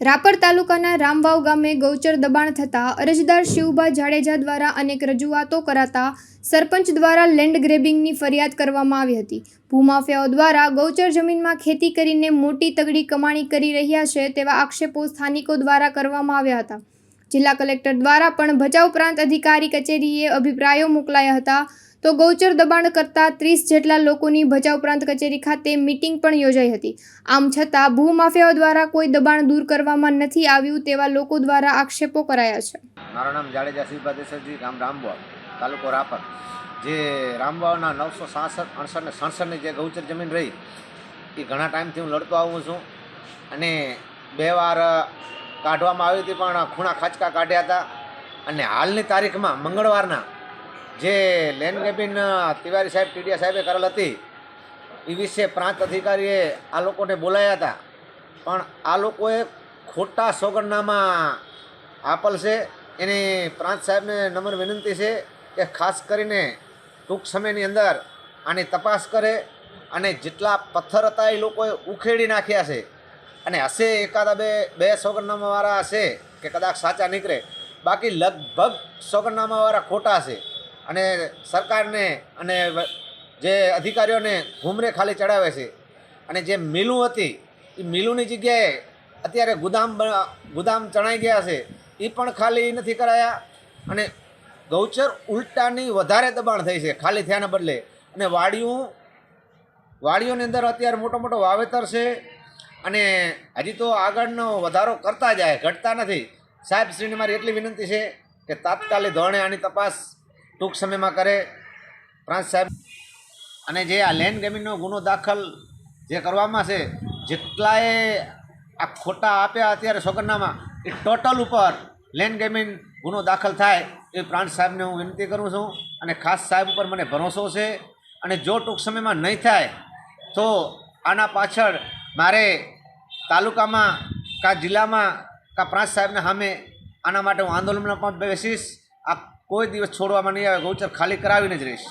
રાપર તાલુકાના રામવાવ ગામે ગૌચર દબાણ થતાં અરજદાર શિવભા જાડેજા દ્વારા અનેક રજૂઆતો કરાતા સરપંચ દ્વારા લેન્ડ ગ્રેબિંગની ફરિયાદ કરવામાં આવી હતી. ભૂમાફિયાઓ દ્વારા ગૌચર જમીનમાં ખેતી કરીને મોટી તગડી કમાણી કરી રહ્યા છે તેવા આક્ષેપો સ્થાનિકો દ્વારા કરવામાં આવ્યા હતા. જિલ્લા કલેક્ટર દ્વારા પણ ભચાઉ પ્રાંત અધિકારી કચેરીએ અભિપ્રાયો મોકલાયા હતા. તો ગૌચર દબાણ કરતા ત્રીસ જેટલા લોકોની ભચાઉ પ્રાંત કચેરી ખાતે મિટિંગ પણ યોજાઈ હતી. આમ છતાં ભૂમાફિયાઓ દ્વારા કોઈ દબાણ દૂર કરવામાં નથી આવ્યું તેવા લોકો દ્વારા આક્ષેપો કરાયા છે. મારું નામ જાડેજા શિવભા ગામ રામવાવ, તાલુકો રાપર. જે રામવાવના નવસો સાસઠ, અડસઠ ને સડસઠની જે ગૌચર જમીન રહી, એ ઘણા ટાઈમથી હું લડતો આવું છું. અને બે વાર કાઢવામાં આવી હતી, પણ ખૂણા ખાચકા કાઢ્યા હતા. અને હાલની તારીખમાં મંગળવારના જે લેન્ડ કેબિન તિવારી સાહેબ, ટીડીયા સાહેબે કરેલ હતી, એ વિશે પ્રાંત અધિકારીએ આ લોકોને બોલાયા હતા. પણ આ લોકોએ ખોટા સોગંદનામા આપેલ છે એની પ્રાંત સાહેબને નમ્ર વિનંતી છે કે ખાસ કરીને ટૂંક સમયની અંદર આની તપાસ કરે અને જેટલા પથ્થર હતા એ લોકોએ ઉખેડી નાખ્યા છે. અને હશે એકાદા બે બે સોગંદનામાવાળા હશે કે કદાચ સાચા નીકળે. બાકી લગભગ સોગંદનામાવાળા ખોટા છે. અને સરકારને અને જે અધિકારીઓને ઘૂમરે ખાલી ચડાવે છે. અને જે મિલું હતી એ મિલુંની જગ્યાએ અત્યારે ગુદામ ગુદામ ચણાઈ ગયા છે. એ પણ ખાલી નથી કરાયા અને ગૌચર ઉલટાની વધારે દબાણ થઈ છે ખાલી થયાના બદલે. અને વાડીઓ, વાડીઓની અંદર અત્યારે મોટો મોટો વાવેતર છે અને હજી તો આગળનો વધારો કરતા જાય, ઘટતા નથી. સાહેબ શ્રીને મારી એટલી વિનંતી છે કે તાત્કાલિક ધોરણે આની તપાસ ટૂંક સમયમાં કરે. પ્રાંત સાહેબ અને જે આ લેન્ડ ગેમિંગનો ગુનો દાખલ જે કરવામાં છે, જેટલાએ આ ખોટા આપ્યા અત્યારે સોગંદનામાં, એ ટોટલ ઉપર લેન્ડ ગેમિંગ ગુનો દાખલ થાય એ પ્રાંત સાહેબને હું વિનંતી કરું છું અને ખાસ સાહેબ ઉપર મને ભરોસો છે. અને જો ટૂંક સમયમાં નહીં થાય, તો આના પાછળ મારે તાલુકામાં કા જિલ્લામાં કા પ્રાંત સાહેબને સામે આના માટે હું આંદોલનમાં પણ બેસીશ. આ કોઈ દિવસ છોડવામાં નહીં આવે ગૌચર ખાલી કરાવીને જ રહીશ.